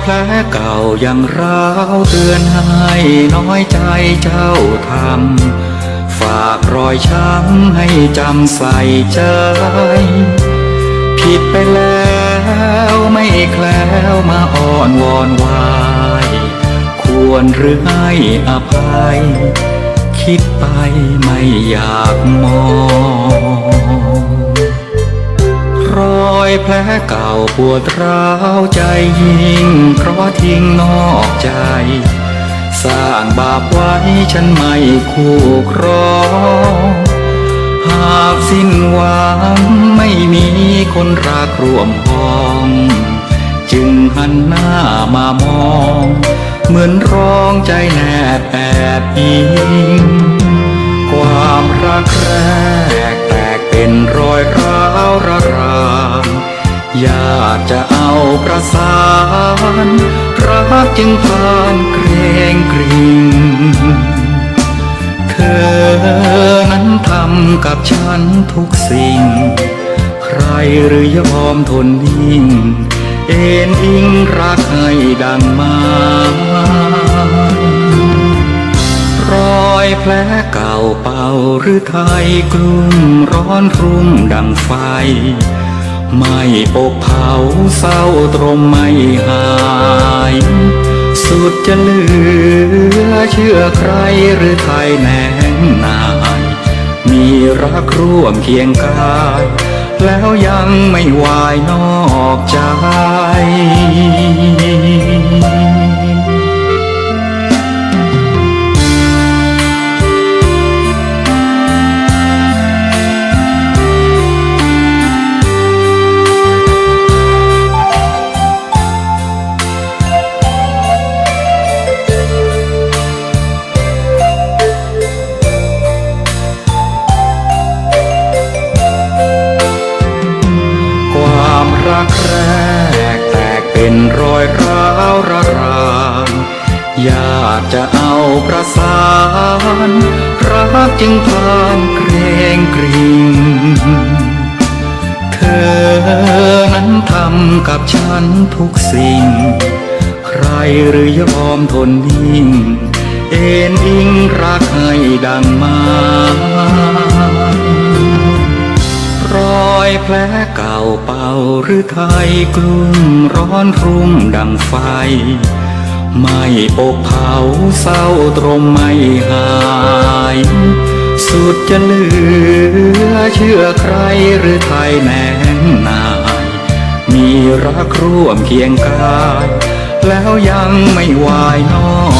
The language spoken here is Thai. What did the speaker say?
แผลเก่ายังร้าวเตือนให้น้อยใจเจ้าทำฝากรอยช้ำให้จำใส่ใจ ผิดไปแล้วไม่แคล้วมาอ้อนวอนวาย ควรหรือให้อภัย คิดไปไม่อยากมอง แผลเก่าปวดร้าวใจยิ่ง เพราะทิ้งนอกใจ สร้างบาปไว้ฉันไม่คู่ครอง หากสิ้นหวังไม่มีคนรักร่วมห้อง จึงหันหน้ามามอง เหมือนร้องใจแนบแอบอิง สานรักจึงผ่านเกรงกริงเธอนั้นทำกับฉันทุกสิ่ง ใครหรือยอมทนนิ่ง เอ็นอิงรักให้ดังมารอยแผลเก่าเป่าหรือไทยกลุ่มร้อนรุ่มดังไฟ อกเผาเศร้าตรมไม่หาย สุดจะเหลือเชื่อใครหรือไทยแน่นาย มีรักร่วมเคียงกายแล้วยังไม่วายนอกใจ รอยร้าวระรามอยากจะเอาประสานรักจึงผ่านเกรงกริงเธอนั้นทำกับฉันทุกสิ่ง ใครหรือยอมทนนิ่ง เอ็นอิงรักให้ รือไทยกลุ่มร้อนรุ่มดังไฟ ไม่อกเผาเศร้าตรมไม่หาย สุดจะเหลือเชื่อใครหรือไทยแน่นาย มีรักร่วมเคียงกายแล้วยังไม่วายน้อ